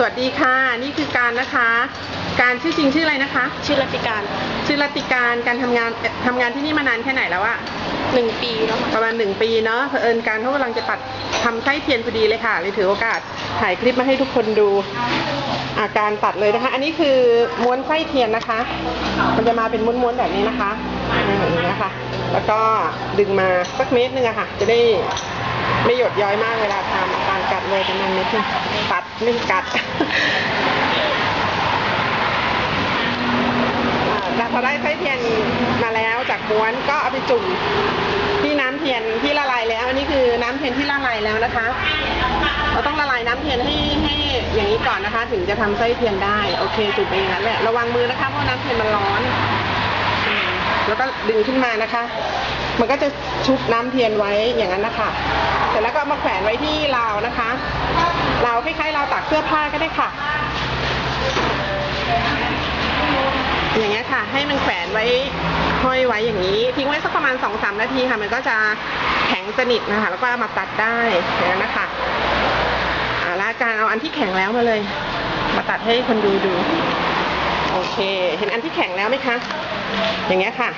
สวัสดีค่ะ นี่คือการนะคะ การชื่อจริงชื่ออะไรนะคะ ชื่อรัติการชื่อรัตติการการทำงานเอ่อทำงานที่นี่มานานแค่ไหนแล้วอะหนึ่งปีแล้วค่ะประมาณหนึ่งปีเนาะเผอิญการเขากำลังจะตัดทำไส้เทียนพอดีเลยค่ะเลยถือโอกาสถ่ายคลิปมาให้ทุกคนดูอาการตัดเลยนะคะ อันนี้คือม้วนไส้เทียนนะคะ มันจะมาเป็นม้วนๆแบบนี้นะคะอ่าอย่างนี้นะคะ แล้วก็ดึงมาสักเมตรหนึงอะค่ะ จะได้ ไม่หยดย้อยมากเวลาทำการกัดเลยประมาณเมตรหนึงตัดไม่กัดอ่าพอได้ไส้เทียนมาแล้วจากม้วนก็เอาไปจุ่มที่น้ำเทียนที่ละลายแล้ว อันนี้คือน้ำเทียนที่ละลายแล้วนะคะ เราต้องละลายน้ำเทียนให้ให้อย่างนี้ก่อนนะคะ ถึงจะทำไส้เทียนได้ โอเคจุ่มไปองนั้นแหละระวังมือนะคะเพราะน้ำเทียนมันร้อน แล้วก็ดึงขึ้นมานะคะ มันก็จะชุบน้ำเทียนไว้อย่างนั้นนะคะเสร็จแล้วก็มาแขวนไว้ที่ราวนะคะราวคล้ายๆราวตากเสื้อผ้าก็ได้ค่ะ อย่างเงี้ยค่ะ ให้มันแขวนไว้ห้อยไว้อย่างนี้ ทิ้งไว้สักประมาณสองสามนาทีค่ะ มันก็จะแข็งสนิทนะคะ แล้วก็มาตัดได้อย่างนั้นนะคะอ่าแล้วการเอาอันที่แข็งแล้วมาเลย มาตัดให้คนดูดู โอเค เห็นอันที่แข็งแล้วไหมคะ อย่างเงี้ยค่ะ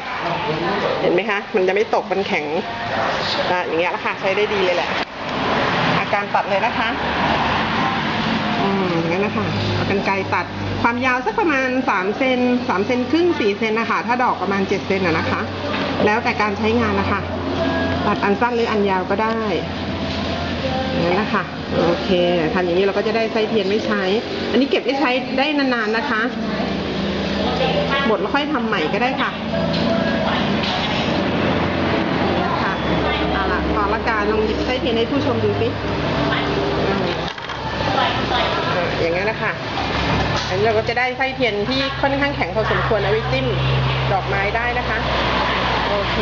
เห็นไหมคะ มันจะไม่ตกมันแข็งอ่าอย่างเงี้ยละค่ะ ใช้ได้ดีเลยแหละ อาการตัดเลยนะคะ อืมอย่างนั้นนะคะเอากันไกรตัดความยาวสักประมาณ3เซน3เซนครึ่ง4เซนนะคะ ถ้าดอกประมาณ7เซนอะนะคะ แล้วแต่การใช้งานนะคะ ตัดอันสั้นหรืออันยาวก็ได้อย่างนั้นนะคะโอเคทำอย่างนี้เราก็จะได้ไส้เทียนไม่ใช้ อันนี้เก็บไว้ใช้ได้นานๆนะคะ หมดแล้วค่อยทำใหม่ก็ได้ค่ะนี้ค่ะเอาล่ะพอละการลองหยิบไส้เทียนให้ผู้ชมดูสิอ่าอย่างนั้นนะคะอันนี้เราก็จะได้ไส้เทียนที่ค่อนข้างแข็งพอสมควรเอาไว้จิ้มดอกไม้ได้นะคะ โอเค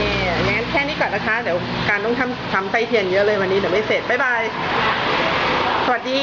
งั้นแค่นี้ก่อนนะคะ เดี๋ยวการต้องทำทำไส้เทียนเยอะเลยวันนี้เดี๋ยวไม่เสร็จ บ๊ายบาย สวัสดี